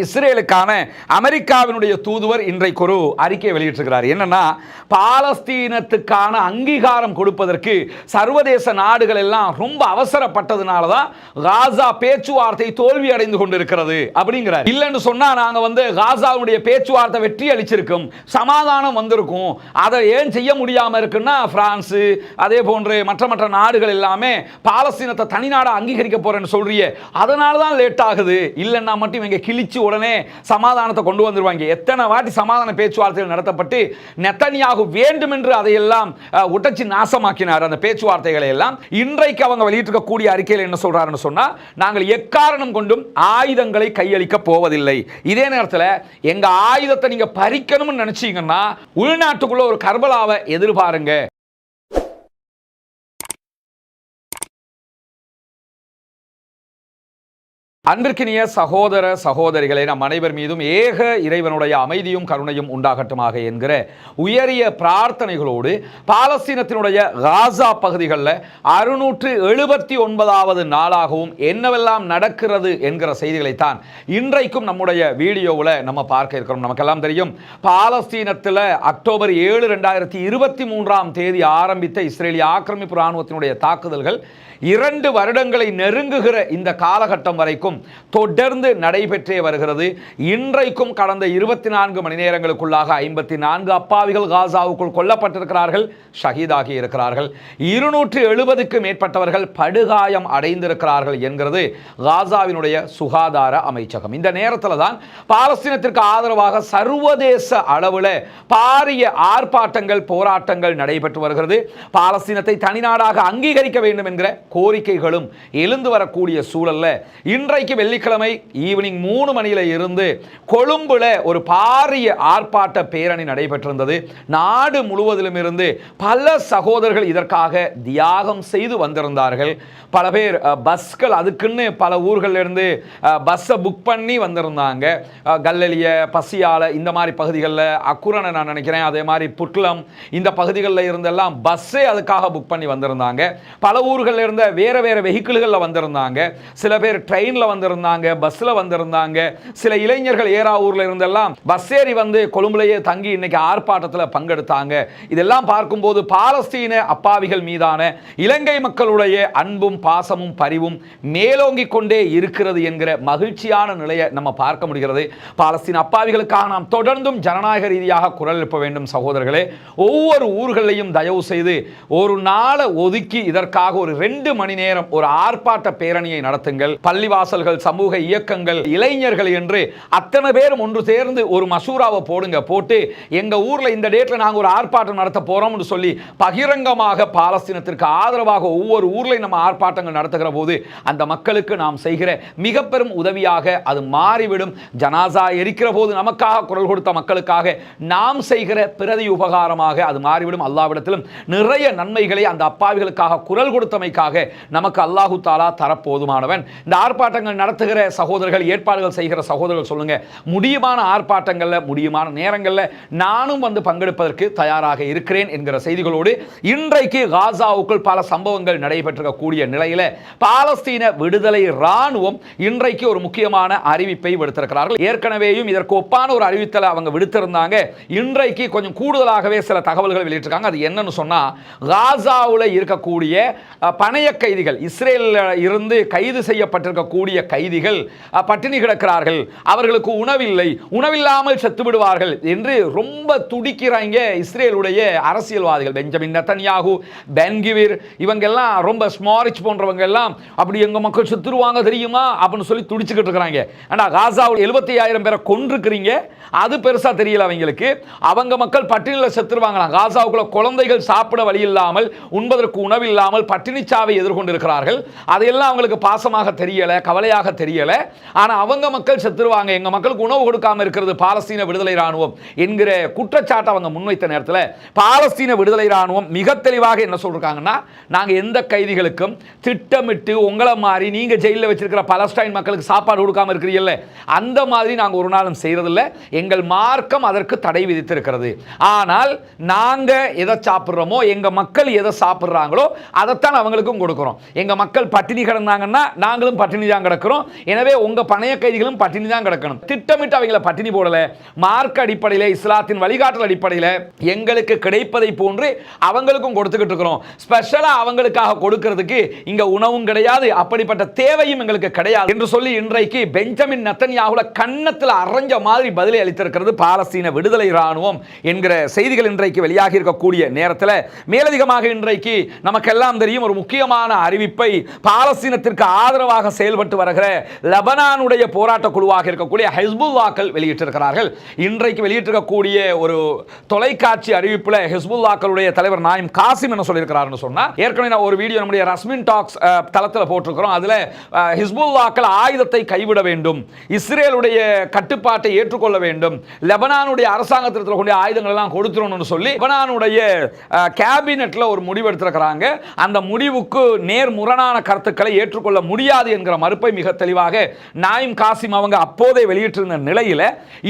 இஸ்ரேலுக்கான அமெரிக்காவினுடைய தூதுவர் இன்றைக்கு ஒரு அறிக்கை வெளியிட்டிருக்கிறார். என்னன்னா பாலஸ்தீனத்துக்கான அங்கீகாரம் கொடுப்பதற்கு சர்வதேச நாடுகள் எல்லாம் ரொம்ப அவசரப்பட்டதுனால தான் காசா பேச்சுவார்த்தை தோல்வி அடைந்து கொண்டிருக்கிறது அப்படிங்கிறார். இல்லைன்னு சொன்னா நாங்க வந்து காசாவுடைய பேச்சுவார்த்தை வெற்றி அளிச்சிருக்கும் சமாதானம் வந்திருக்கும். அதை ஏன் செய்ய முடியாமல் இருக்குன்னா பிரான்ஸு அதே போன்று மற்ற மற்ற நாடுகள் எல்லாமே பாலஸ்தீனத்தை தனிநாடாக அங்கீகரிக்க போறேன்னு சொல்றியே. அதனால தான் லேட் ஆகுது. இல்லைன்னா மட்டும் இவங்க கிழிச்சு உடனே சமாதானத்தை கொண்டு வந்துருவாங்க. எத்தனை வாட்டி சமாதான பேச்சுவார்த்தைகள் நடத்தப்பட்டு நெத்தனியாக வேண்டும் என்று அதையெல்லாம் அஹ், உடைச்சு நாசமாக்கினார். அந்த பேச்சுவார்த்தைகளை எல்லாம் இன்றைக்கு அவங்க வெளியிட்டிருக்கக்கூடிய அறிக்கையில் என்ன சொல்றாருன்னு சொன்னால் நாங்கள் எக்காரணம் கொண்டும் ஆயுதங்களை கையளிக்க போவதில்லை. இதே நேரத்தில் எங்கள் ஆயுதத்தை நீங்கள் பறிக்கணும்னு நினச்சிங்கன்னா உள்நாட்டுக்குள்ள ஒரு கர்பலாவை எதிர்பாருங்க. அன்பிற்கினிய சகோதர சகோதரிகளை நம் அனைவர் மீதும் ஏக இறைவனுடைய அமைதியும் கருணையும் உண்டாகட்டுமாக என்கிற உயரிய பிரார்த்தனைகளோடு பாலஸ்தீனத்தினுடைய காசா பகுதிகளில் அறுநூற்று எழுபத்தி ஒன்பதாவது நாளாகவும் என்னவெல்லாம் நடக்கிறது என்கிற செய்திகளைத்தான் இன்றைக்கும் நம்முடைய வீடியோவில் நம்ம பார்க்க இருக்கிறோம். நமக்கெல்லாம் தெரியும் பாலஸ்தீனத்தில் அக்டோபர் ஏழு ரெண்டாயிரத்தி இருபத்தி மூன்றாம் தேதி ஆரம்பித்த இஸ்ரேலிய ஆக்கிரமிப்பு இராணுவத்தினுடைய தாக்குதல்கள் இரண்டு வருடங்களை நெருங்குகிற இந்த காலகட்டம் வரைக்கும் தொடர்ந்து நடைபெற்றே வருகிறது. இன்றைக்கும் கடந்த இருபத்தி நான்கு மணி நேரங்களுக்குள்ளாக ஐம்பத்தி நான்கு அப்பாவிகள் காசாவுக்குள் கொல்லப்பட்டிருக்கிறார்கள் ஷஹீதாகி இருக்கிறார்கள். இருநூற்று எழுபதுக்கு மேற்பட்டவர்கள் படுகாயம் அடைந்திருக்கிறார்கள் என்கிறது காசாவினுடைய சுகாதார அமைச்சகம். இந்த நேரத்தில் தான் பாலஸ்தீனத்திற்கு ஆதரவாக சர்வதேச அளவில் பாரிய ஆர்ப்பாட்டங்கள் போராட்டங்கள் நடைபெற்று வருகிறது. பாலஸ்தீனத்தை தனிநாடாக அங்கீகரிக்க வேண்டும் என்கிற கோரிக்கைகளும் எழுந்து வரக்கூடிய சூழல்ல இன்றைக்கு வெள்ளிக்கிழமை ஈவினிங் மூணு மணியில இருந்து கொழும்புல ஒரு பாரிய ஆர்ப்பாட்ட பேரணி நடைபெற்றிருந்தது. நாடு முழுவதிலும் இருந்து பல சகோதரர்கள் இதற்காக தியாகம் செய்து வந்திருந்தார்கள். பல பேர் பஸ்கள் அதுக்குன்னு பல ஊர்கள்ல இருந்து பஸ்ஸை புக் பண்ணி வந்திருந்தாங்க. கல்லலிய கல்லெலிய பசியால இந்த மாதிரி பகுதிகளில் அக்குரனை நான் நினைக்கிறேன் அதே மாதிரி புட்லம் இந்த பகுதிகளில் இருந்தெல்லாம் பஸ்ஸே அதுக்காக புக் பண்ணி வந்திருந்தாங்க. பல ஊர்களில் இருந்த வேற வேற வெஹிக்கிள்களில் வந்திருந்தாங்க. சில பேர் ட்ரெயினில் வந்திருந்தாங்க பஸ்ஸில் வந்திருந்தாங்க. சில இளைஞர்கள் ஏறாவூரில் இருந்தெல்லாம் பஸ் ஏறி வந்து கொழும்புலையே தங்கி இன்னைக்கு ஆர்ப்பாட்டத்தில் பங்கெடுத்தாங்க. இதெல்லாம் பார்க்கும்போது பாலஸ்தீன அப்பாவிகள் மீதான இலங்கை மக்களுடைய அன்பும் பாசமும் பரிவும் மேலோங்கி கொண்டே இருக்கிறது என்கிற மகிழ்ச்சியான நிலையை நம்ம பார்க்க முடிகிறது. பாலஸ்தீன் அப்பாவிகளுக்காக நாம் தொடர்ந்தும் ஜனநாயக ரீதியாக குரல் எழுப்ப வேண்டும் சகோதரர்களே. ஒவ்வொரு ஊர்களையும் தயவு செய்து ஒரு நாளை ஒதுக்கி இதற்காக ஒரு ரெண்டு மணி நேரம் ஒரு ஆர்ப்பாட்ட பேரணியை நடத்துங்கள். பள்ளிவாசல் பள்ளிவாசல்கள் சமூக இயக்கங்கள் இளைஞர்கள் என்று அத்தனை பேரும் ஒன்று சேர்ந்து ஒரு மசூராவை போடுங்க போட்டு எங்க ஊர்ல இந்த டேட்ல நாங்க ஒரு ஆர்ப்பாட்டம் நடத்த போறோம்னு சொல்லி பகிரங்கமாக பாலஸ்தீனத்திற்கு ஆதரவாக ஒவ்வொரு ஊர்லையும் நம்ம ஆர்ப்பாட்டங்கள் நடத்துகிற போது அந்த மக்களுக்கு நாம் செய்கிற மிக பெரும் உதவியாக அது மாறிவிடும். ஜனாசா எரிக்கிற போது நமக்காக குரல் கொடுத்த மக்களுக்காக நாம் செய்கிற பிரதி உபகாரமாக அது மாறிவிடும். அல்லாவிடத்திலும் நிறைய நன்மைகளை அந்த அப்பாவிகளுக்காக குரல் கொடுத்தமைக்காக நமக்கு அல்லாஹு தாலா தரப்போதுமானவன். இந்த ஆர்ப்பாட்டங்கள் நடத்துகிற சகோதரர்கள் ஏற்பாடுகள் செய்கிற சகோதரர்கள் சொல்லுங்க. முடியுமான ஆர்ப்பாட்டங்களில் முடியுமான நேரங்களில் நானும் வந்து பங்கெடுப்பதற்கு தயாராக இருக்கிறேன் என்கிற செய்திகளோடு இன்றைக்கு காசாவுக்குள் பல சம்பவங்கள் நடைபெற்றிருக்கக்கூடிய நிலையில் பாலஸ்தீன விடுதலை இராணுவம் இன்றைக்கு ஒரு முக்கியமான அறிவிப்பை விடுத்திருக்கிறார்கள். ஏற்கனவேயும் இதற்கு ஒப்பான ஒரு அறிவித்தலை அவங்க விடுத்திருந்தாங்க. இன்றைக்கு கொஞ்சம் கூடுதலாகவே சில தகவல்கள் வெளியிட்டிருக்காங்க. அது என்னன்னு சொன்னா காசாவில் இருக்கக்கூடிய பணைய கைதிகள் இஸ்ரேலில் இருந்து கைது செய்யப்பட்டிருக்கக்கூடிய கைதிகள் பட்டினி கிடக்கிறார்கள். அவர்களுக்கு உணவில்லை. உணவில்லாமல் செத்து விடுவார்கள் என்று ரொம்ப துடிக்கிறாங்க இஸ்ரேலுடைய அரசியல்வாதிகள். பெஞ்சமின் நத்தன்யாகு பென்கிவிர் இவங்க எல்லாம் ரொம்ப ஸ்மாரிச் போன்றவங்க எல்லாம் அப்படி எங்க மக்கள் செத்துருவாங்க தெரியுமா? அப்படின்னு சொல்லி துடிச்சுக்கிட்டு இருக்கிறாங்க. ஆனால் காசாவில் எழுபத்தி ஆயிரம் பேரை கொன்றுக்கிறீங்க. அது பெருசா தெரியல அவங்களுக்கு. அவங்க மக்கள் பட்டினியில் செத்துருவாங்களாம். காசாவுக்குள்ள குழந்தைகள் சாப்பிட வழி இல்லாமல் உண்பதற்கு உணவு இல்லாமல் பட்டினிச்சாவை எதிர்கொண்டு இருக்கிறார்கள் அதையெல்லாம் அவங்களுக்கு பாசமாக தெரியலை கவலை கவலையாக தெரியல. ஆனா அவங்க மக்கள் செத்துருவாங்க. எங்க மக்களுக்கு உணவு கொடுக்காம இருக்கிறது பாலஸ்தீன விடுதலை ராணுவம் என்கிற குற்றச்சாட்டை அவங்க முன்வைத்த நேரத்தில் பாலஸ்தீன விடுதலை ராணுவம் மிக தெளிவாக என்ன சொல்றாங்கன்னா நாங்க எந்த கைதிகளுக்கும் திட்டமிட்டு உங்களை மாதிரி நீங்க ஜெயிலில் வச்சிருக்கிற பலஸ்டைன் மக்களுக்கு சாப்பாடு கொடுக்காம இருக்கிறீங்கல்ல அந்த மாதிரி நாங்க ஒரு நாளும் செய்யறதில்ல எங்கள் மார்க்கம் அதற்கு தடை விதித்திருக்கிறது. ஆனால் நாங்க எதை சாப்பிட்றோமோ எங்க மக்கள் எதை சாப்பிட்றாங்களோ அதைத்தான் அவங்களுக்கும் கொடுக்குறோம். எங்க மக்கள் பட்டினி கிடந்தாங்கன்னா நாங்களும் பட்டினி தான் கிடக்கிறோம். கிடக்கிறோம் எனவே உங்க பணைய கைதிகளும் பட்டினி தான் கிடக்கணும். திட்டமிட்டு அவங்கள பட்டினி போடல. மார்க் அடிப்படையில் இஸ்லாத்தின் வழிகாட்டல் அடிப்படையில் எங்களுக்கு கிடைப்பதை போன்று அவங்களுக்கும் கொடுத்துக்கிட்டு இருக்கிறோம். ஸ்பெஷலா அவங்களுக்காக கொடுக்கிறதுக்கு இங்க உணவும் கிடையாது. அப்படிப்பட்ட தேவையும் எங்களுக்கு கிடையாது. என்று சொல்லி இன்றைக்கு பெஞ்சமின் நத்தன்யாகுல கன்னத்தில் அரைஞ்ச மாதிரி பதிலை அளித்திருக்கிறது பாலஸ்தீன விடுதலை ராணுவம் என்கிற செய்திகள் இன்றைக்கு வெளியாகி இருக்கக்கூடிய நேரத்தில். மேலதிகமாக இன்றைக்கு நமக்கெல்லாம் தெரியும் ஒரு முக்கியமான அறிவிப்பை பாலஸ்தீனத்திற்கு ஆதரவாக செயல்பட்டு வர வருகிற லெபனானுடைய போராட்ட குழுவாக இருக்கக்கூடிய ஹிஸ்புல்லாக்கள் வெளியிட்டிருக்கிறார்கள். இன்றைக்கு வெளியிட்டிருக்கக்கூடிய ஒரு தொலைக்காட்சி அறிவிப்பில் ஹிஸ்புல்லாக்களுடைய தலைவர் நாயம் காசிம் என்ன சொல்லியிருக்கிறார்னு சொன்னால் ஏற்கனவே நான் ஒரு வீடியோ நம்முடைய ரஸ்மின் டாக்ஸ் தளத்தில் போட்டிருக்கிறோம். அதில் ஹிஸ்புல்லாக்கள் ஆயுதத்தை கைவிட வேண்டும். இஸ்ரேலுடைய கட்டுப்பாட்டை ஏற்றுக்கொள்ள வேண்டும். லெபனானுடைய அரசாங்கத்தில் கொண்டு ஆயுதங்கள் எல்லாம் கொடுத்துடணும்னு சொல்லி லெபனானுடைய கேபினெட்டில் ஒரு முடிவு எடுத்திருக்கிறாங்க. அந்த முடிவுக்கு நேர் முரணான கருத்துக்களை ஏற்றுக்கொள்ள முடியாது என்கிற மறுப்பை மிக தெளிவாக நாயிம் காசிம் அவங்க அப்போதே வெளியிட்டிருந்த நிலையில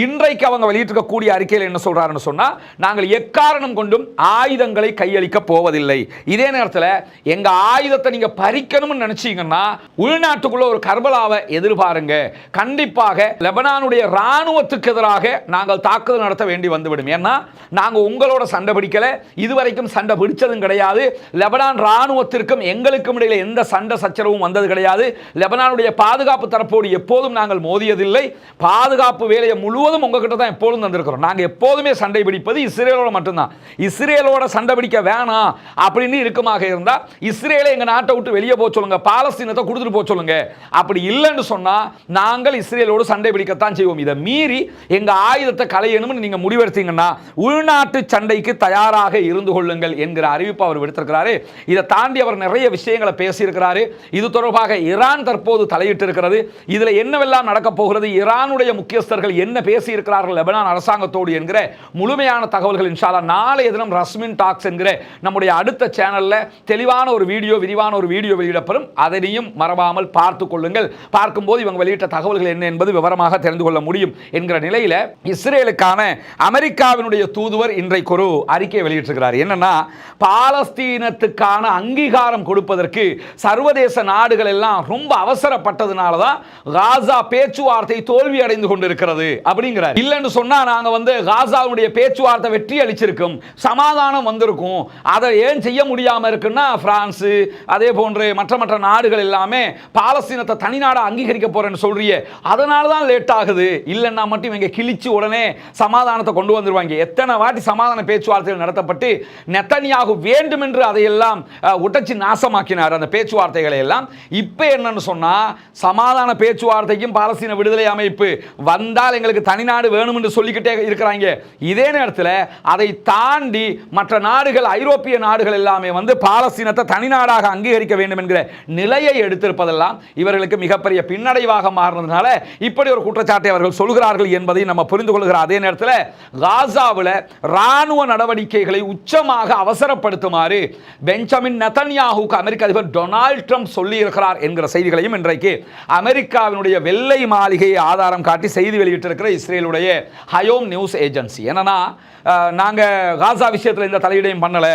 இன்றைக்கு அவங்க வெளியிட்டிருக்கக்கூடிய அறிக்கையில் என்ன சொல்கிறாருன்னு சொன்னால் நாங்கள் எக்காரணம் கொண்டும் ஆயுதங்களை கையளிக்க போவதில்லை. இதே நேரத்தில் எங்கள் ஆயுதத்தை நீங்கள் பறிக்கணும்னு நினச்சிங்கன்னா உள்நாட்டுக்குள்ள ஒரு கர்பலாவை எதிர்பாருங்க. கண்டிப்பாக லெபனானுடைய இராணுவத்துக்கு எதிராக நாங்கள் தாக்குதல் நடத்த வேண்டி வந்துவிடும். ஏன்னா நாங்க உங்களோட சண்டை பிடிக்கல. இதுவரைக்கும் சண்டை பிடிச்சதும் கிடையாது. லெபனான் ராணுவத்திற்கும் எங்களுக்கும் இடையில் எந்த சண்டை சச்சரவும் வந்தது கிடையாது. லெபனானுடைய பாதுகாப்பு தரப்போடு எப்போதும் நாங்கள் மோதியதில்லை. பாதுகாப்பு வேலையை முழுவதும் உங்ககிட்ட தான் எப்போதும் தந்திருக்கிறோம். நாங்கள் எப்போதுமே சண்டை பிடிப்பது இஸ்ரேலோட மட்டும்தான். இஸ்ரேலோட சண்டை பிடிக்க வேணாம் அப்படின்னு இருக்குமாக இருந்தால் இஸ்ரேலை எங்க நாட்டை விட்டு வெளியே போக சொல்லுங்க பாலஸ்தீனத்தை கொடுத்துட்டு போக சொல்லுங்க. அப்படி இல்லைன்னு சொன்னா நாங்கள் இஸ்ரேலோடு சண்டை பிடிக்கத்தான் செய்வோம். இதை மீறி எங்கள் ஆயுதத்தை களையணும்னு நீங்க முடிவெடுத்தீங்கன்னா உள்நாட்டு சண்டைக்கு தயாராக இருந்து கொள்ளுங்கள் என்கிற அறிவிப்பு அவர் விடுத்திருக்கிறாரு. இதை தாண்டி அவர் நிறைய விஷயங்களை பேசியிருக்கிறாரு. இது தொடர்பாக ஈரான் தற்போது தலை தலையிட்டிருக்கிறது. இதில் என்னவெல்லாம் நடக்கப் போகிறது? ஈரானுடைய முக்கியஸ்தர்கள் என்ன பேசியிருக்கிறார்கள்? லெபனான் அரசாங்கத்தோடு என்கிற முழுமையான தகவல்கள் இன்ஷாலா நாளைய தினம் ரஸ்மின் டாக்ஸ் என்கிற நம்முடைய அடுத்த சேனலில் தெளிவான ஒரு வீடியோ விரிவான ஒரு வீடியோ வெளியிடப்படும். அதனையும் மறவாமல் பார்த்து கொள்ளுங்கள். பார்க்கும்போது இவங்க வெளியிட்ட தகவல்கள் என்ன என்பது விவரமாக தெரிந்து கொள்ள முடியும் என்கிற நிலையில் இஸ்ரேலுக்கான அமெரிக்காவினுடைய தூதுவர் இன்றைக்கு ஒரு அறிக்கையை வெளியிட்டிருக்கிறார். என்னன்னா பாலஸ்தீனத்துக்கான அங்கீகாரம் கொடுப்பதற்கு சர்வதேச நாடுகள் எல்லாம் ரொம்ப அவசரப்பட்டதுனால தான் காசா பேச்சுவார்த்தை தோல்வி அடைந்து கொண்டிருக்கிறது அப்படிங்கிறார். இல்லைன்னு சொன்னால் நாங்கள் வந்து காசாவுடைய பேச்சுவார்த்தை வெற்றி அளிச்சிருக்கும் சமாதானம் வந்திருக்கும். அதை ஏன் செய்ய முடியாமல் இருக்குன்னா பிரான்ஸு அதே போன்று மற்ற மற்ற நாடுகள் எல்லாமே பாலஸ்தீனத்தை தனிநாடாக அங்கீகரிக்க போகிறேன்னு சொல்றியே அதனால தான் லேட் ஆகுது. இல்லைன்னா மட்டும் இவங்க கிழிச்சு உடனே சமாதானத்தை கொண்டு வந்துருவாங்க. எத்தனை வாட்டி சமாதான பேச்சுவார்த்தைகள் நடத்தப்பட்டு நெத்தனியாக வேண்டும் என்று அதையெல்லாம் உடச்சி நாசமாக்கினார் அந்த பேச்சுவார்த்தைகளை எல்லாம். இப்போ என்னன்னு சொன்னால் சமாதான பேச்சுவார்த்தைக்கும் பாலஸ்தீன விடுதலை அமைப்பு வந்தால் எங்களுக்கு தனிநாடு வேணும் என்று சொல்லிக்கிட்டே இருக்கிறாங்க. இதே நேரத்தில் அதை தாண்டி மற்ற நாடுகள் ஐரோப்பிய நாடுகள் எல்லாமே வந்து பாலஸ்தீனத்தை தனிநாடாக அங்கீகரிக்க வேண்டும் என்கிற நிலையை எடுத்திருப்பதெல்லாம் இவர்களுக்கு மிகப்பெரிய பின்னடைவாக மாறினதுனால இப்படி ஒரு குற்றச்சாட்டை அவர்கள் சொல்கிறார்கள் என்பதை நம்ம புரிந்து கொள்கிற அதே நேரத்தில் காசாவில் ராணுவ நடவடிக்கைகளை உச்சமாக அவசரப்படுத்துமாறு பெஞ்சமின் நெதன்யாஹுக்கு அமெரிக்க அதிபர் டொனால்ட் ட்ரம்ப் சொல்லியிருக்கிறார் என்கிற செய்திகளையும் இன்றைக்கு அமெரிக்காவினுடைய வெள்ளை மாளிகையை ஆதாரம் காட்டி செய்தி வெளியிட்டிருக்கிற இஸ்ரேலுடைய ஹயோம் நியூஸ் ஏஜென்சி. என்னன்னா நாங்கள் காசா விஷயத்தில் இந்த தலையீடையும் பண்ணலை.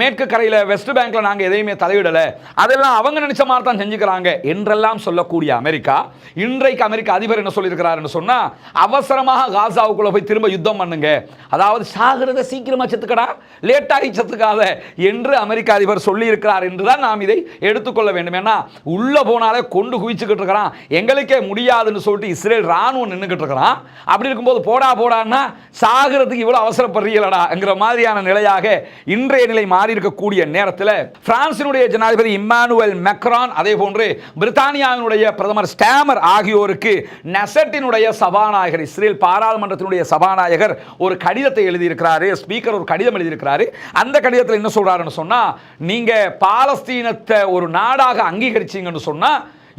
மேற்கு கரையில் வெஸ்ட் பேங்க்கில் நாங்கள் எதையுமே தலையிடலை. அதெல்லாம் அவங்க நினச்ச மாதிரி தான் செஞ்சுக்கிறாங்க என்றெல்லாம் சொல்லக்கூடிய அமெரிக்கா இன்றைக்கு அமெரிக்க அதிபர் என்ன சொல்லியிருக்கிறாருன்னு சொன்னால் அவசரமாக காசாவுக்குள்ளே போய் திரும்ப யுத்தம் பண்ணுங்க. அதாவது சாகிறத சீக்கிரமாக செத்துக்கடா லேட்டாகி செத்துக்காத என்று அமெரிக்க அதிபர் சொல்லியிருக்கிறார் என்று தான் நாம் இதை எடுத்துக்கொள்ள வேண்டும். ஏன்னா உள்ளே போனாலே கொண்டு குவி குவிச்சுக்கிட்டு இருக்கிறான். எங்களுக்கே முடியாதுன்னு சொல்லிட்டு இஸ்ரேல் ராணுவம் நின்றுக்கிட்டு இருக்கிறான். அப்படி இருக்கும்போது போடா போடான்னா சாகிறதுக்கு இவ்வளோ அவசரப்படுறீங்களடாங்கிற மாதிரியான நிலையாக இன்றைய நிலை மாறி இருக்கக்கூடிய நேரத்தில் பிரான்சினுடைய ஜனாதிபதி இம்மானுவல் மெக்ரான் அதே போன்று பிரித்தானியாவினுடைய பிரதமர் ஸ்டாமர் ஆகியோருக்கு நெசட்டினுடைய சபாநாயகர் இஸ்ரேல் பாராளுமன்றத்தினுடைய சபாநாயகர் ஒரு கடிதத்தை எழுதியிருக்கிறாரு. ஸ்பீக்கர் ஒரு கடிதம் எழுதியிருக்கிறாரு. அந்த கடிதத்தில் என்ன சொல்றாருன்னு சொன்னா நீங்க பாலஸ்தீனத்தை ஒரு நாடாக அங்கீகரிச்சீங்கன்னு சொன்னா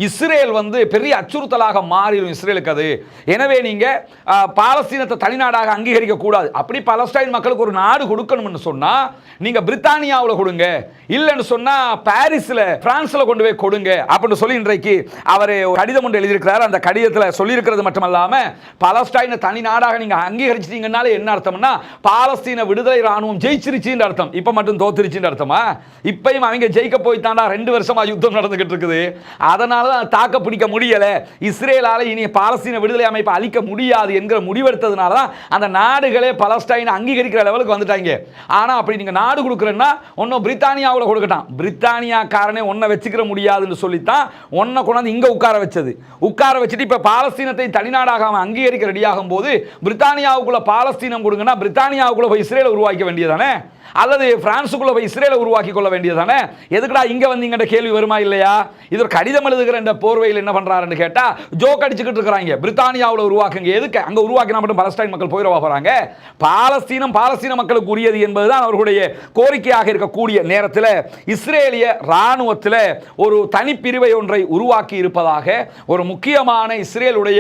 இஸ்ரேல் வந்து பெரிய அச்சுறுத்தலாக மாறிடும் இஸ்ரேலுக்கு அது. எனவே நீங்கள் பாலஸ்தீனத்தை தனிநாடாக அங்கீகரிக்க கூடாது. அப்படி பலஸ்டைன் மக்களுக்கு ஒரு நாடு கொடுக்கணும்னு சொன்னால் நீங்கள் பிரித்தானியாவில் கொடுங்க. இல்லைன்னு சொன்னால் பாரிஸில் பிரான்ஸில் கொண்டு போய் கொடுங்க. அப்படின்னு சொல்லி இன்றைக்கு அவர் கடிதம் ஒன்று எழுதியிருக்கிறார். அந்த கடிதத்தில் சொல்லியிருக்கிறது மட்டுமல்லாமல் பலஸ்டைனை தனி நாடாக நீங்கள் அங்கீகரிச்சிட்டீங்கனாலே என்ன அர்த்தம்னா பாலஸ்தீன விடுதலை ராணுவம் ஜெயிச்சிருச்சுன்னு அர்த்தம். இப்போ மட்டும் தோத்துருச்சுன்ற அர்த்தமா? இப்பையும் அவங்க ஜெயிக்க போய் தாண்டா ரெண்டு வருஷமாக யுத்தம் நடந்துகிட்டு இருக்குது. அதனால் அதனால தான் தாக்க பிடிக்க முடியலை. இஸ்ரேலால் இனி பாலஸ்தீன விடுதலை அமைப்பை அழிக்க முடியாது என்கிற முடிவெடுத்ததுனால தான் அந்த நாடுகளே பலஸ்டைன் அங்கீகரிக்கிற லெவலுக்கு வந்துட்டாங்க. ஆனால் அப்படி நீங்கள் நாடு கொடுக்குறேன்னா ஒன்றும் பிரித்தானியாவில் கொடுக்கட்டான். பிரித்தானியாக்காரனே ஒன்றை வச்சுக்கிற முடியாதுன்னு சொல்லித்தான் ஒன்றை கொண்டாந்து இங்கே உட்கார வச்சது. உட்கார வச்சுட்டு இப்போ பாலஸ்தீனத்தை தனிநாடாக அவன் அங்கீகரிக்க ரெடியாகும் போது பிரித்தானியாவுக்குள்ள பாலஸ்தீனம் கொடுங்கன்னா பிரித்தானியாவுக்குள்ளே போய் இஸ்ரேலை உருவாக்க வேண்டியதானே அல்லது பிரான்ஸுக்குள்ளே போய் இஸ்ரேலை உருவாக்கி கொள்ள வேண்டியதானே எதுக்குடா இங்கே வந்தீங்கன்ற கேள்வி வருமா இல்லையா? இது ஒரு கடிதம் எழுதுகிற இந்த போர்வையில் என்ன பண்றாருன்னு கேட்டா ஜோக் அடிச்சுக்கிட்டு இருக்கிறாங்க. பிரித்தானியாவில் உருவாக்குங்க. எதுக்கு? அங்கே உருவாக்கினா மட்டும் பலஸ்டைன் மக்கள் போயிடவா போகிறாங்க பாலஸ்தீனம் பாலஸ்தீன மக்களுக்கு உரியது என்பதுதான் அவர்களுடைய கோரிக்கையாக இருக்கக்கூடிய நேரத்தில் இஸ்ரேலிய ராணுவத்தில் ஒரு தனிப்பிரிவை ஒன்றை உருவாக்கி இருப்பதாக ஒரு முக்கியமான இஸ்ரேலுடைய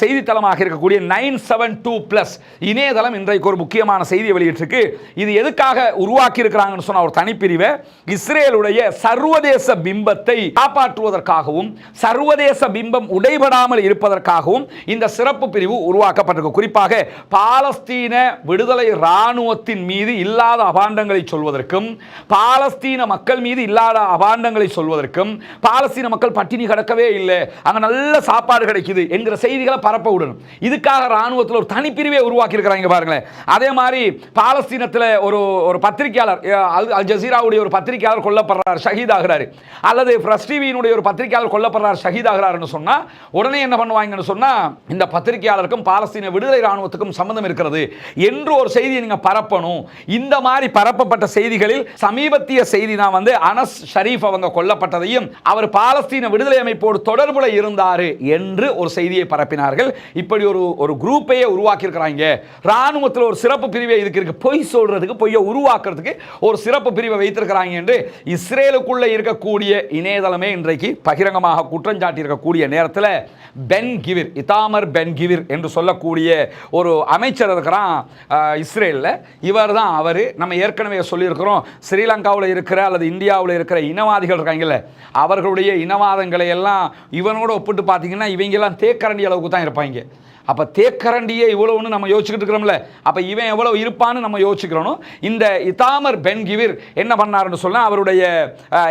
செய்தித்தளமாக இருக்கக்கூடிய நைன் செவன் டூ பிளஸ் இணையதளம் இன்றைக்கு ஒரு முக்கியமான செய்தியை வெளியிட்டிருக்கு. இது எதுக்காக உருவாக்கி இருக்கிறாங்கன்னு சொன்ன ஒரு தனிப்பிரிவை இஸ்ரேலுடைய சர்வதேச பிம்பத்தை காப்பாற்றுவதற்காகவும் சர்வதேச பிம்பம் உடைபடாமல் இருப்பதற்காகவும் இந்த சிறப்பு பிரிவு உருவாக்கப்பட்டிருக்கு. குறிப்பாக பாலஸ்தீன விடுதலை இராணுவத்தின் மீது இல்லாத அபாண்டங்களை சொல்வதற்கும் பாலஸ்தீன மக்கள் மீது இல்லாத அபாண்டங்களை சொல்வதற்கும் பாலஸ்தீன மக்கள் பட்டினி கிடக்கவே இல்லை அங்கே நல்ல சாப்பாடு கிடைக்குது என்கிற செய்திகளை பரப்ப விடணும். இதுக்காக இராணுவத்தில் ஒரு தனிப்பிரிவை உருவாக்கி இருக்கிறாங்க பாருங்களேன். அதே மாதிரி பாலஸ்தீனத்தில் ஒரு ஒரு பத்திரிகையாளர் அல் அல் ஜசீராவுடைய ஒரு பத்திரிகையாளர் கொல்லப்படுறார் ஷஹீதாகிறார். அல்லது ஃப்ரஸ் டிவியினுடைய ஒரு பத்திரிகையாளர் கொல்லப்படுறார் ஷஹீத் சொன்னால் சொன்னா உடனே என்ன பண்ணுவாங்கன்னு சொன்னா இந்த பத்திரிகையாளருக்கும் பாலஸ்தீன விடுதலை இராணுவத்துக்கும் சம்மந்தம் இருக்கிறது என்று ஒரு செய்தியை நீங்க பரப்பணும். இந்த மாதிரி பரப்பப்பட்ட செய்திகளில் சமீபத்திய செய்தி தான் வந்து அனஸ் ஷரீஃப் அவங்க கொல்லப்பட்டதையும் அவர் பாலஸ்தீன விடுதலை அமைப்போடு தொடர்புல இருந்தார் என்று ஒரு செய்தியை பரப்பினார்கள். இப்படி ஒரு ஒரு குரூப்பையே உருவாக்கி இருக்கிறாங்க ராணுவத்தில் ஒரு சிறப்பு பிரிவே இதுக்கு இருக்கு. பொய் சொல்றதுக்கு பொய்யை உருவாக்குறதுக்கு ஒரு சிறப்பு பிரிவை வைத்திருக்கிறாங்க என்று இஸ்ரேலுக்குள்ளே இருக்கக்கூடிய இணையதளமே இன்றைக்கு பகிரங்கமாக குற்றம் சாட்டியிருக்கக்கூடிய நேரத்தில் Ben Gvir Itamar Ben Gvir என்று சொல்லக்கூடிய ஒரு அமைச்சர் இருக்கிறான் இஸ்ரேலில். இவர் தான் அவர். நம்ம ஏற்கனவே சொல்லியிருக்கிறோம் ஸ்ரீலங்காவில் இருக்கிற அல்லது இந்தியாவில் இருக்கிற இனவாதிகள் இருக்காங்கல்ல அவர்களுடைய இனவாதங்களை எல்லாம் இவனோட ஒப்பிட்டு பார்த்தீங்கன்னா இவங்கெல்லாம் தேக்கரண்டி அளவுக்கு தான் இருப்பாங்க. அப்போ தேக்கரண்டியே இவ்வளோன்னு நம்ம யோசிச்சுக்கிட்டு இருக்கிறோம்ல. அப்போ இவன் எவ்வளோ இருப்பான்னு நம்ம யோசிக்கிறோம் இந்த இதாமர் பென்கிவிர் என்ன பண்ணாருன்னு சொன்னால் அவருடைய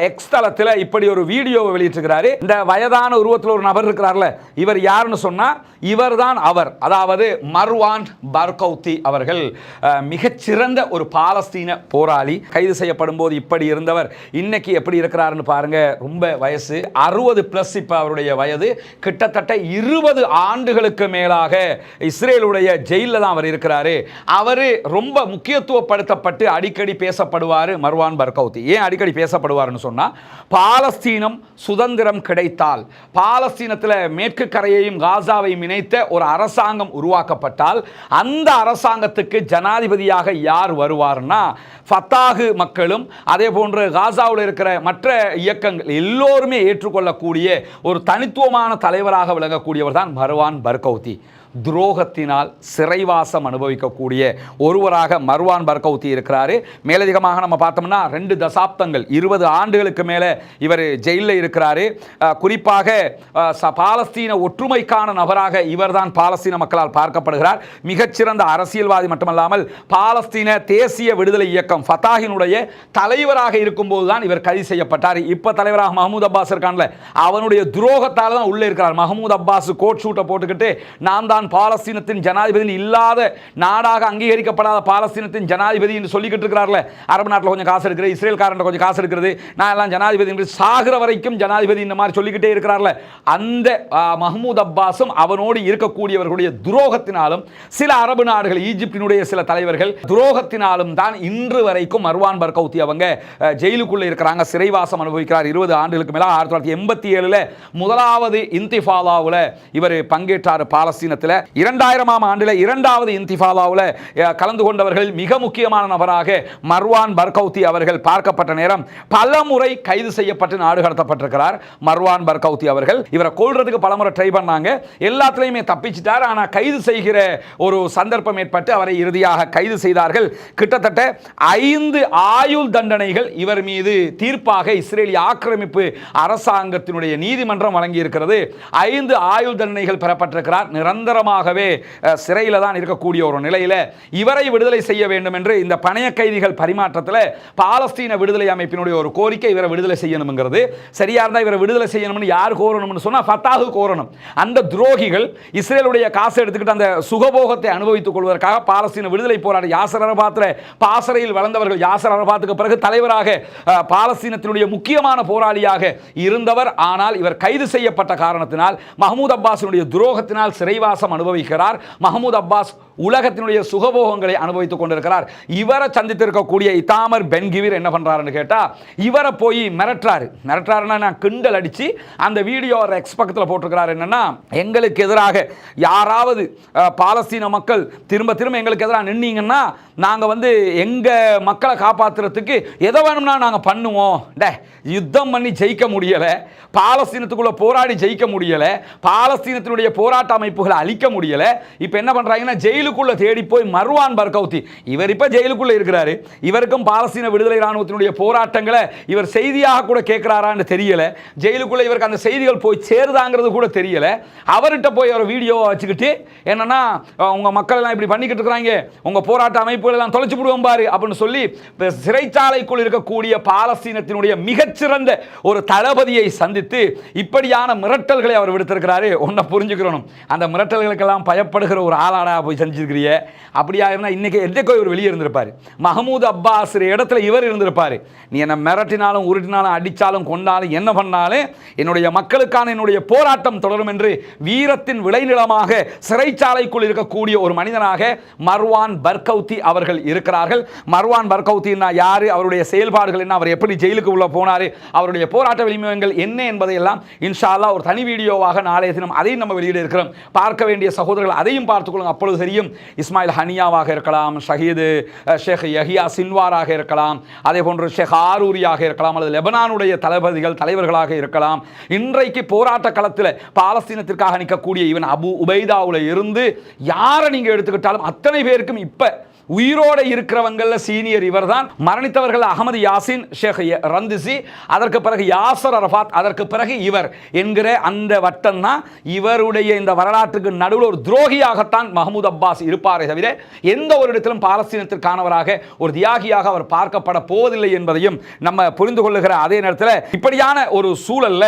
எக்ஸ்தலத்தில் எக்ஸ் தளத்தில் இப்படி ஒரு வீடியோவை வெளியிட்டிருக்கிறாரு. இந்த வயதான உருவத்தில் ஒரு நபர் இருக்கிறார்ல இவர் யாருன்னு சொன்னா இவர்தான் அவர். அதாவது மர்வான் பர்கௌத்தி அவர்கள் மிகச்சிறந்த ஒரு பாலஸ்தீன போராளி. கைது செய்யப்படும் போது இப்படி இருந்தவர் இன்னைக்கு எப்படி இருக்கிறாருன்னு பாருங்க ரொம்ப வயசு. அறுபது பிளஸ் இப்போ அவருடைய வயது. கிட்டத்தட்ட இருபது ஆண்டுகளுக்கு மேலாக இஸ்ரேலுடைய ஜெயிலில் தான் அவர் இருக்கிறாரு. அவர் ரொம்ப முக்கியத்துவப்படுத்தப்பட்டு அடிக்கடி பேசப்படுவார் மர்வான் பர்கௌத்தி. ஏன் அடிக்கடி பேசப்படுவார்னு சொன்னால் பாலஸ்தீனம் சுதந்திரம் கிடைத்தால் பாலஸ்தீனத்தில் மேற்கு கரையையும் காசாவையும் இணைத்த ஒரு அரசாங்கம் உருவாக்கப்பட்டால் அந்த அரசாங்கத்துக்கு ஜனாதிபதியாக யார் வருவார்னா ஃபத்தாகு மக்களும் அதே போன்று காசாவில் இருக்கிற மற்ற இயக்கங்கள் எல்லோருமே ஏற்றுக்கொள்ளக்கூடிய ஒரு தனித்துவமான தலைவராக விளங்கக்கூடியவர் தான் மர்வான் பர்கௌத்தி. துரோகத்தினால் சிறைவாசம் அனுபவிக்கக்கூடிய ஒருவராக மர்வான் பர்கௌத்தி இருக்கிறாரு. மேலதிகமாக நம்ம பார்த்தோம்னா ரெண்டு தசாப்தங்கள் இருபது ஆண்டுகளுக்கு மேலே இவர் ஜெயிலில் இருக்கிறாரு. குறிப்பாக ச- பாலஸ்தீன ஒற்றுமைக்கான நபராக இவர்தான் பாலஸ்தீன மக்களால் பார்க்கப்படுகிறார். மிகச்சிறந்த அரசியல்வாதி மட்டுமல்லாமல் பாலஸ்தீன தேசிய விடுதலை இயக்கம் ஃபத்தாஹினுடைய தலைவராக இருக்கும்போது தான் இவர் கைது செய்யப்பட்டார். இப்போ தலைவராக மஹமூத் அப்பாஸ் இருக்கான்ல அவனுடைய துரோகத்தால் தான் உள்ளே இருக்கிறார். மஹமூத் அப்பாஸ் கோட் ஷூட்டை போட்டுக்கிட்டு நான் தான் தான் பாலஸ்தீனத்தின் ஜனாதிபதி இல்லாத நாடாக அங்கீகரிக்கப்படாத பாலஸ்தீனத்தின் ஜனாதிபதி என்று சொல்லிக்கிட்டு இருக்கிறார்ல. அரபு நாட்டில் கொஞ்சம் காசு இருக்கிறது இஸ்ரேல்காரன் கொஞ்சம் காசு இருக்கிறது நான் எல்லாம் ஜனாதிபதி என்று சாகிற வரைக்கும் ஜனாதிபதி இந்த மாதிரி சொல்லிக்கிட்டே இருக்கிறார்ல. அந்த மஹமூத் அப்பாஸும் அவனோடு இருக்கக்கூடியவர்களுடைய துரோகத்தினாலும் சில அரபு நாடுகள் ஈஜிப்டினுடைய சில தலைவர்கள் துரோகத்தினாலும் தான் இன்று வரைக்கும் மர்வான் பர்கௌத்தி அவங்க ஜெயிலுக்குள்ளே இருக்கிறாங்க. சிறைவாசம் அனுபவிக்கிறார். இருபது ஆண்டுகளுக்கு மேலே ஆயிரத்தி தொள்ளாயிரத்தி எண்பத்தி ஏழில் முதலாவது இந்திஃபாலாவில் இவர் பங்கேற்றார் பாலஸ்தீனத்தில். இரண்டாயிரமாம் ஆண்டில் இரண்டாவது இந்திஃபாதாவில் கலந்து கொண்டவர்கள் மிக முக்கியமான நபராக மர்வான் பர்கௌத்தி அவர்கள் பார்க்கப்பட்ட நேரம் பல முறை கைது செய்யப்பட்டு நாடு கடத்தப்பட்டிருக்கிறார். மர்வான் பர்கௌத்தி அவர்கள் இவரை கொல்றதுக்கு பலமுறை ட்ரை பண்ணாங்க. எல்லாத்துலேயுமே தப்பிச்சிட்டார். ஆனால் கைது செய்கிற ஒரு சந்தர்ப்பம் ஏற்பட்டு அவரை இறுதியாக கைது செய்தார்கள். கிட்டத்தட்ட ஐந்து ஆயுள் தண்டனைகள் இவர் மீது தீர்ப்பாக இஸ்ரேலிய ஆக்கிரமிப்பு அரசாங்கத்தினுடைய நீதிமன்றம் வழங்கியிருக்கிறது. ஐந்து ஆயுள் தண்டனைகள் பெறப்பட்டிருக்கிறார். நிரந்தர காலமாகவே சிறையில் தான் இருக்கக்கூடிய ஒரு நிலையில் இவரை விடுதலை செய்ய வேண்டும் என்று இந்த பணைய கைதிகள் பரிமாற்றத்தில் பாலஸ்தீன விடுதலை அமைப்பினுடைய ஒரு கோரிக்கை இவரை விடுதலை செய்யணுங்கிறது சரியா இருந்தால் இவரை விடுதலை செய்யணும்னு யார் கோரணும்னு சொன்னால் ஃபத்தாகு கோரணும். அந்த துரோகிகள் இஸ்ரேலுடைய காசை எடுத்துக்கிட்டு அந்த சுகபோகத்தை அனுபவித்துக் கொள்வதற்காக பாலஸ்தீன விடுதலை போராட்ட யாசர் அரபாத்தில் பாசறையில் வளர்ந்தவர்கள் யாசர் அரபாத்துக்கு பிறகு தலைவராக பாலஸ்தீனத்தினுடைய முக்கியமான போராளியாக இருந்தவர். ஆனால் இவர் கைது செய்யப்பட்ட காரணத்தினால் மஹமூத் அப்பாஸினுடைய துரோகத்தினால் சிறைவாசம் அனுபவிக்கிறார். மஹமூத் அப்பாஸ் உலகத்தினுடைய சுகபோகங்களை அனுபவித்துக் கொண்டிருக்கிறார். இவரை சந்தித்திருக்கக்கூடிய இத்தாமர் பென்கிவிர் என்ன பண்ணுறாருன்னு கேட்டால் இவரை போய் மிரட்டுறாரு. மிரட்டுறாருன்னா நான் கிண்டல் அடித்து அந்த வீடியோ எக்ஸ் பக்கத்தில் போட்டிருக்கிறார். என்னன்னா எங்களுக்கு எதிராக யாராவது பாலஸ்தீன மக்கள் திரும்ப திரும்ப எங்களுக்கு எதிராக நின்னீங்கன்னா நாங்கள் வந்து எங்கள் மக்களை காப்பாற்றுறதுக்கு எதை வேணும்னா நாங்கள் பண்ணுவோம். டே யுத்தம் பண்ணி ஜெயிக்க முடியலை. பாலஸ்தீனத்துக்குள்ளே போராடி ஜெயிக்க முடியலை. பாலஸ்தீனத்தினுடைய போராட்ட அமைப்புகளை அழிக்க பிடிக்க முடியலை. இப்போ என்ன பண்ணுறாங்கன்னா ஜெயிலுக்குள்ளே தேடி போய் மர்வான் பர்கௌத்தி. இவர் இப்போ ஜெயிலுக்குள்ளே இருக்கிறாரு. இவருக்கும் பாலஸ்தீன விடுதலை இராணுவத்தினுடைய போராட்டங்களை இவர் செய்தியாக கூட கேட்குறாரான்னு தெரியலை. ஜெயிலுக்குள்ளே இவருக்கு அந்த செய்திகள் போய் சேருதாங்கிறது கூட தெரியலை. அவர்கிட்ட போய் அவர் வீடியோவை வச்சுக்கிட்டு என்னென்னா உங்கள் மக்கள் எல்லாம் இப்படி பண்ணிக்கிட்டு இருக்கிறாங்க. உங்கள் போராட்ட அமைப்புகள் எல்லாம் தொலைச்சு விடுவோம் பாரு அப்படின்னு சொல்லி சிறைச்சாலைக்குள் இருக்கக்கூடிய பாலஸ்தீனத்தினுடைய மிகச்சிறந்த ஒரு தளபதியை சந்தித்து இப்படியான மிரட்டல்களை அவர் விடுத்திருக்கிறாரு. ஒன்றை புரிஞ்சுக்கிறணும். அந்த மிரட்டல் மிரட்டல்களுக்கெல்லாம் பயப்படுகிற ஒரு ஆளாடா போய் செஞ்சிருக்கிறிய அப்படியா இருந்தால் இன்றைக்கி எதுக்கோ இவர் வெளியே இருந்திருப்பார். மஹமூத் அப்பாஸ் இடத்துல இவர் இருந்திருப்பார். நீ என்னை மிரட்டினாலும் உருட்டினாலும் அடித்தாலும் கொண்டாலும் என்ன பண்ணாலும் என்னுடைய மக்களுக்கான என்னுடைய போராட்டம் தொடரும் என்று வீரத்தின் விளைநிலமாக சிறைச்சாலைக்குள் இருக்கக்கூடிய ஒரு மனிதனாக மர்வான் பர்கௌத்தி அவர்கள் இருக்கிறார்கள். மர்வான் பர்கௌத்தின்னா யார்? அவருடைய செயல்பாடுகள் என்ன? அவர் எப்படி ஜெயிலுக்கு உள்ள போனார்? அவருடைய போராட்ட விளிம்பங்கள் என்ன என்பதையெல்லாம் இன்ஷா அல்லாஹ் ஒரு தனி வீடியோவாக நாளைய தினம் அதையும் நம்ம வெளியிட இருக்கிறோம். பார்க்க வேண்டிய சகோதரர்கள் அதையும் பார்த்துக்கொள்ளுங்க. அப்பொழுது தெரியும் இஸ்மாயில் ஹனியாவாக இருக்கலாம் ஷஹீது ஷேக் யஹியா சின்வாராக இருக்கலாம் அதே போன்று ஷேக் ஆரூரியாக இருக்கலாம் அல்லது லெபனானுடைய தளபதிகள் தலைவர்களாக இருக்கலாம். இன்றைக்கு போராட்ட களத்தில் பாலஸ்தீனத்திற்காக நிற்கக்கூடிய இவன் அபு உபைதாவில் இருந்து யாரை நீங்க எடுத்துக்கிட்டாலும் அத்தனை பேருக்கும் இப்ப உயிரோட இருக்கிறவங்களில் சீனியர் இவர்தான். மரணித்தவர்கள் அகமது யாசின் ஷேக் ய- ரந்திசி அதற்கு பிறகு யாசர் அரஃபாத் அதற்கு பிறகு இவர் என்கிற அந்த வட்டம் தான் இவருடைய இந்த வரலாற்றுக்கு நடுவில் ஒரு துரோகியாகத்தான் மஹமூத் அப்பாஸ் இருப்பாரே தவிர எந்த ஒரு இடத்திலும் பாலஸ்தீனத்திற்கானவராக ஒரு தியாகியாக அவர் பார்க்கப்பட போவதில்லை என்பதையும் நம்ம புரிந்து கொள்ளுகிற அதே நேரத்தில் இப்படியான ஒரு சூழல்ல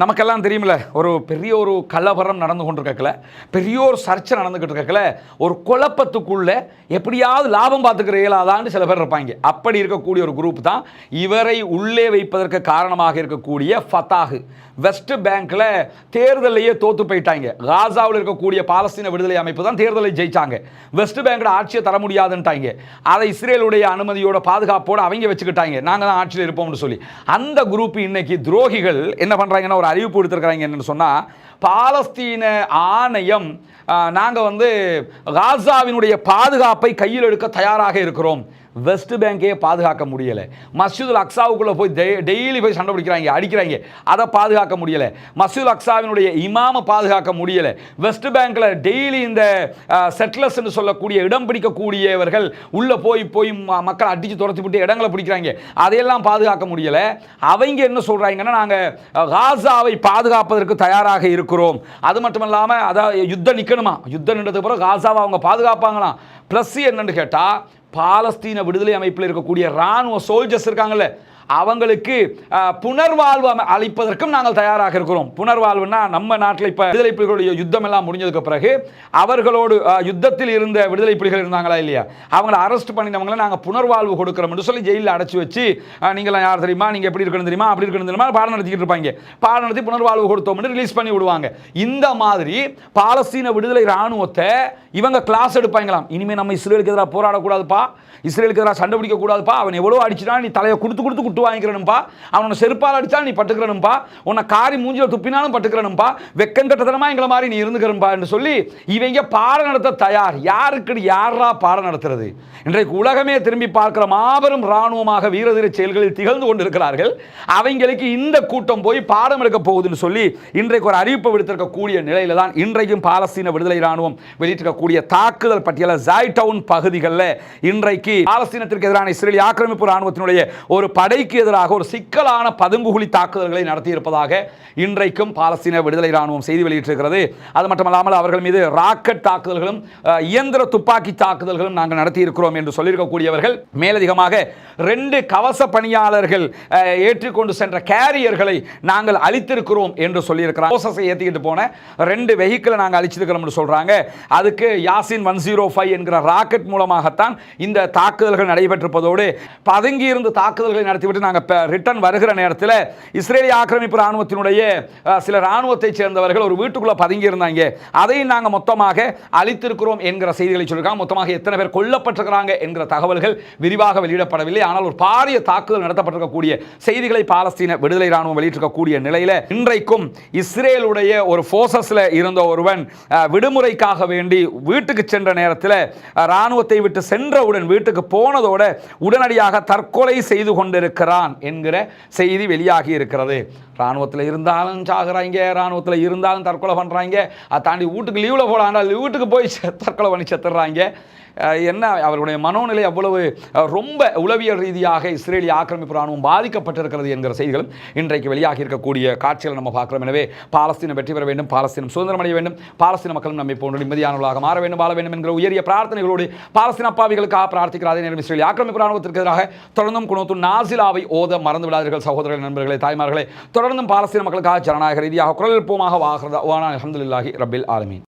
நமக்கெல்லாம் தெரியுமில்ல ஒரு பெரிய ஒரு கலவரம் நடந்து கொண்டிருக்கல பெரிய ஒரு சர்ச்சை நடந்துக்கிட்டு இருக்கல ஒரு குழப்பத்துக்குள்ள எப்படியாவது லாபம் பார்த்துக்கிற இயலாதான்னு சில பேர் இருப்பாங்க. அப்படி இருக்கக்கூடிய ஒரு குரூப் தான் இவரை உள்ளே வைப்பதற்கு காரணமாக இருக்கக்கூடிய ஃபத்தாகு வெஸ்ட் பேங்க்ல தேர்தலையே தோத்து போயிட்டாங்க. காசாவில் இருக்கக்கூடிய பாலஸ்தீன விடுதலை அமைப்பு தான் தேர்தலை ஜெயிச்சாங்க. வெஸ்ட் பேங்க்ல ஆட்சியை தர முடியாதுன்ட்டாங்க. அதை இஸ்ரேலுடைய அனுமதியோட பாதுகாப்போட அவங்க வச்சுக்கிட்டாங்க. நாங்கள் தான் ஆட்சியில் இருப்போம்னு சொல்லி. அந்த குரூப் இன்னைக்கு துரோகிகள் என்ன பண்றாங்கன்னா ஒரு அறிவிப்பு எடுத்திருக்கிறாங்க என்னென்னு சொன்னால் பாலஸ்தீன ஆணையம் நாங்கள் வந்து காசாவினுடைய பாதுகாப்பை கையில் எடுக்க தயாராக இருக்கிறோம். வெஸ்ட் பேங்கையே பாதுகாக்க முடியலை. மசூதுல் அக்ஸாவுக்குள்ளே போய் டெய்லி போய் சண்டை பிடிக்கிறாங்க அடிக்கிறாங்க. அதை பாதுகாக்க முடியலை. மஸ்ஜிதுல் அக்ஸாவினுடைய இமாமை பாதுகாக்க முடியலை. வெஸ்ட் பேங்க்கில் டெய்லி இந்த செட்லர்ஸ் என்று சொல்லக்கூடிய இடம் பிடிக்கக்கூடியவர்கள் உள்ளே போய் போய் ம- மக்களை அடித்து துரத்தி விட்டு இடங்களை பிடிக்கிறாங்க. அதையெல்லாம் பாதுகாக்க முடியலை. அவங்க என்ன சொல்கிறாங்கன்னா நாங்கள் காசாவை பாதுகாப்பதற்கு தயாராக இருக்கிறோம். அது மட்டும் இல்லாமல் அதாவது யுத்தம் நிற்கணுமா யுத்தம் நின்றதுக்கு பிறகு காசாவை அவங்க பாதுகாப்பாங்களாம். ப்ளஸ் என்னன்னு கேட்டால் பாலஸ்தீன விடுதலை அமைப்பில் இருக்கக்கூடிய ராணுவ சோல்ஜர்ஸ் இருக்காங்கல்ல அவங்களுக்கு புனர்வாழ்வு அளிப்பதற்கும் நாங்கள் தயாராக இருக்கிறோம். புனர்வாழ்வுனா நம்ம நாட்டில் இப்போ விடுதலை புலிகளுடைய யுத்தம் எல்லாம் முடிஞ்சதுக்கு பிறகு அவர்களோடு யுத்தத்தில் இருந்த விடுதலை புலிகள் இருந்தாங்களா இல்லையா? அவங்கள அரெஸ்ட் பண்ணினவங்களை நாங்கள் புனர்வாழ்வு கொடுக்குறோம்னு சொல்லி ஜெயிலில் அடைச்சி வச்சு நீங்களாம் யார் தெரியுமா? நீங்கள் எப்படி இருக்கணும் தெரியுமா? அப்படி இருக்கணும் தெரியுமா? பாடம் நடத்திக்கிட்டு இருப்பாங்க. பாடம் நடத்தி புனர்வாழ்வு கொடுத்தோம்னு ரிலீஸ் பண்ணி விடுவாங்க. இந்த மாதிரி பாலஸ்தீன விடுதலை ராணுவத்தை இவங்க கிளாஸ் எடுப்பாங்களாம். இனிமேல் நம்ம இஸ்ரேலுக்கு எதிராக போராடக்கூடாதுப்பா. இஸ்ரேலுக்கு எதிராக சண்டை பிடிக்கக்கூடாதுப்பா. அவன் எவ்வளோ அடிச்சுனா நீ தலையை கொடுத்து கொடுத்து. குட்டு வாங்கிக்கிறனும்பா. அவனை செருப்பால் அடித்தாலும் நீ பட்டுக்கிறனும்பா. உன்னை காரி மூஞ்சியில் துப்பினாலும் பட்டுக்கிறனும்பா. வெக்கங்கட்டத்தனமாக எங்களை மாதிரி நீ இருந்துக்கிறன்பா என்று சொல்லி இவங்க பாடம் நடத்த தயார். யாருக்கு யாரா பாடம் நடத்துறது? இன்றைக்கு உலகமே திரும்பி பார்க்கிற மாபெரும் இராணுவமாக வீரதீர செயல்களில் திகழ்ந்து கொண்டிருக்கிறார்கள். அவங்களுக்கு இந்த கூட்டம் போய் பாடம் எடுக்க போகுதுன்னு சொல்லி இன்றைக்கு ஒரு அறிவிப்பு விடுத்திருக்கக்கூடிய நிலையில தான் இன்றைக்கும் பாலஸ்தீன விடுதலை இராணுவம் வெளியிட்டிருக்கக்கூடிய தாக்குதல் பட்டியல ஜாய் டவுன் பகுதிகளில் இன்றைக்கு பாலஸ்தீனத்திற்கு எதிரான இஸ்ரேலிய ஆக்கிரமிப்பு இராணுவத்தினுடைய ஒரு படை இஸ்ரேலுக்கு எதிராக ஒரு சிக்கலான பதுங்குகுழி தாக்குதல்களை நடத்தியிருப்பதாக இன்றைக்கும் பாலஸ்தீன விடுதலை ராணுவம் செய்தி வெளியிட்டிருக்கிறது. அது மட்டுமல்லாமல் அவர்கள் மீது ராக்கெட் தாக்குதல்களும் இயந்திர துப்பாக்கி தாக்குதல்களும் நாங்கள் நடத்தியிருக்கிறோம் என்று சொல்லியிருக்கக்கூடியவர்கள். மேலதிகமாக ரெண்டு கவச பணியாளர்கள் அஹ், ஏற்றிக்கொண்டு சென்ற கேரியர்களை நாங்கள் அழித்திருக்கிறோம் என்று சொல்லியிருக்கிறார் ஓசஸை ஏற்றிக்கிட்டு போன ரெண்டு வெஹிக்கிளை நாங்கள் அழிச்சிருக்கிறோம்னு சொல்கிறாங்க அதுக்கு யாசின் ஒன் ஜீரோ ஃபைவ் என்கிற ராக்கெட் மூலமாகத்தான் இந்த தாக்குதல்கள் நடைபெற்றிருப்பதோடு பதுங்கியிருந்து தாக்குதல்களை நடத்திவிட்டு விட்டு நாங்கள் ரிட்டர்ன் வருகிற நேரத்தில் இஸ்ரேலிய ஆக்கிரமிப்பு ராணுவத்தினுடைய சில ராணுவத்தைச் சேர்ந்தவர்கள் ஒரு வீட்டுக்குள்ளே பதுங்கியிருந்தாங்க. அதையும் நாங்கள் மொத்தமாக அழித்திருக்கிறோம் என்கிற செய்திகளை சொல்லியிருக்காங்க. மொத்தமாக எத்தனை பேர் கொல்லப்பட்டிருக்கிறாங்க என்கிற தகவல்கள் விரிவாக வெளியிடப்படவில்லை. ஆனால் ஒரு பாரிய தாக்குதல் நடத்தப்பட்டிருக்கக்கூடிய செய்திகளை பாலஸ்தீன விடுதலை ராணுவம் வெளியிட்டிருக்கக்கூடிய நிலையில் இன்றைக்கும் இஸ்ரேலுடைய ஒரு ஃபோர்ஸஸில் இருந்த ஒருவன் விடுமுறைக்காக வேண்டி வீட்டுக்கு சென்ற நேரத்தில் அஹ், ராணுவத்தை விட்டு சென்றவுடன் வீட்டுக்கு போனதோட உடனடியாக தற்கொலை செய்து கொண்டிருக்கிறான் என்கிற செய்தி வெளியாகி இருக்கிறது. இராணுவத்தில் இருந்தாலும் சாகுறாங்க இராணுவத்தில் இருந்தாலும் தற்கொலை பண்ணுறாங்க அதை தாண்டி வீட்டுக்கு லீவில் போடாண்டா வீட்டுக்கு போய் தற்கொலை பண்ணி செத்துடுறாங்க என்ன அவர்களுடைய மனோநிலை அவ்வளவு ரொம்ப உளவியல் ரீதியாக இஸ்ரேலிய ஆக்கிரமிப்பு ராணுவம் பாதிக்கப்பட்டிருக்கிறது என்கிற செய்திகளும் இன்றைக்கு வெளியாகி இருக்கக்கூடிய காட்சிகளை நம்ம பார்க்கிறோம். எனவே பாலஸ்தீனம் வெற்றி பெற வேண்டும் பாலஸ்தீனம் சுதந்திரம் அடைய வேண்டும் பாலஸ்தீன மக்களும் நம்மை போன்ற நிம்மதியானவர்களாக மாற வேண்டும் வாழ வேண்டும் என்கிற உயரிய பிரார்த்தனைகளோடு பாலஸ்தீன அப்பாவிகளுக்காக பிரார்த்திக்கிறார் அதே நேரம் இஸ்ரேலிய ஆக்கிரமிப்பு ராணுவத்திற்கு எதிராக தொடர்ந்தும் குணத்தும் நாசிலாவை ஓத மறந்து விடாதீர்கள் சகோதரர்கள் நண்பர்களே தாய்மார்களே. தொடர்ந்தும் பாலஸ்தீன மக்களுக்காக ஜனநாயக ரீதியாக குரல் எழுப்போமாக வாகிறதா அஹமதுல்லாஹி ரபில் ஆலமீன்.